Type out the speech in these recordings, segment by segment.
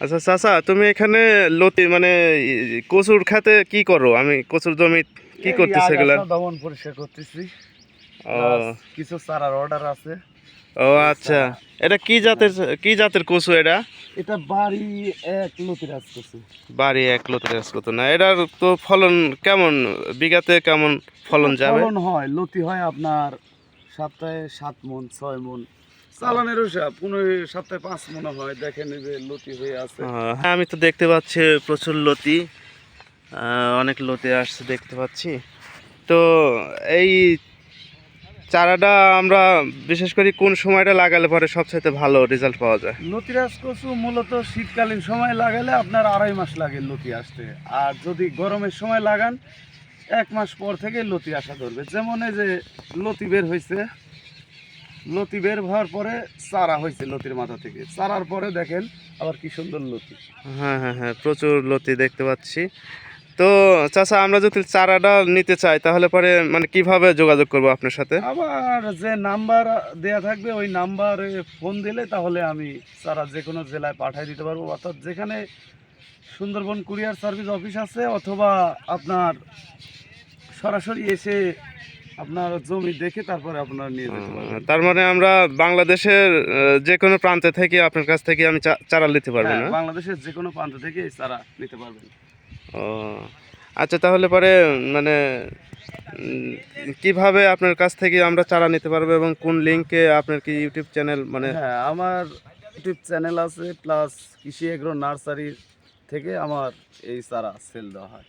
আচ্ছা চাচা তুমি এখানে লতি মানে কচুর খাতে কি করো? আমি কচুর জমি কি করতেছি এগুলা? দমন পরিষ্কার করতেছি। কিছু চারার অর্ডার আছে। ও আচ্ছা। এটা কি জাতের কি জাতের কচু এটা? এটা বাড়ি এক লতিরাজ করছে বাড়ি এক লতি গাছ কত না এটার তো ফলন কেমন? বিঘাতে কেমন ফলন যাবে? ফলন হয় লতি হয় আপনার সপ্তাহে সাত মন ছয় মন। চালানের হিসাব কোনো সপ্তাহে পাঁচ মন হয়। দেখেন যে লতি হয়ে আছে। হ্যাঁ আমি তো দেখতে পাচ্ছি প্রচুর লতি। অনেক লতি আসছে দেখতে পাচ্ছি। তো এই চারাটা আমরা বিশেষ করে কোন সময়টা লাগালে পরে সবচাইতে ভালো রেজাল্ট পাওয়া যায়? লতিরাজ কচু মূলত শীতকালীন সময় লাগালে আপনার আড়াই মাস লাগে লতি আসতে। আর যদি গরমের সময় লাগান এক মাস পর থেকে লতি আসা ধরবে। যেমন এই যে লতি বের হয়েছে লতি বের হওয়ার পরে চারা হয়েছে লতির মাথা থেকে। চারার পরে দেখেন আবার কি সুন্দর লতি। হ্যাঁ হ্যাঁ হ্যাঁ প্রচুর লতি দেখতে পাচ্ছি। তো চাচা আমরা যদি চারাটা নিতে চাই তাহলে পরে মানে কীভাবে যোগাযোগ করব আপনার সাথে? আবার যে নাম্বার দেয়া থাকবে ওই নাম্বারে ফোন দিলে তাহলে আমি চারা যে কোনো জেলায় পাঠিয়ে দিতে পারব। অর্থাৎ যেখানে সুন্দরবন কুরিয়ার সার্ভিস অফিস আছে অথবা আপনার সরাসরি এসে আপনার জমি দেখে তারপরে আপনার নিয়ে যেতে পারবেন। তার মানে আমরা বাংলাদেশের যে কোনো প্রান্তে থেকে আপনার কাছ থেকে আমি চারা নিতে পারব হ্যাঁ, না? বাংলাদেশের যে কোনো প্রান্ত থেকে এই চারা নিতে পারবেন। ও আচ্ছা তাহলে পরে মানে কীভাবে আপনার কাছ থেকে আমরা চারা নিতে পারব এবং কোন লিঙ্কে আপনার কি ইউটিউব চ্যানেল মানে? হ্যাঁ আমার ইউটিউব চ্যানেল আছে প্লাস কৃষি এগ্রো নার্সারি থেকে আমার এই চারা সেল দেওয়া হয়।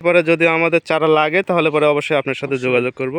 পরে যদি আমাদের চারা লাগে তাহলে পরে অবশ্যই আপনার সাথে যোগাযোগ করব।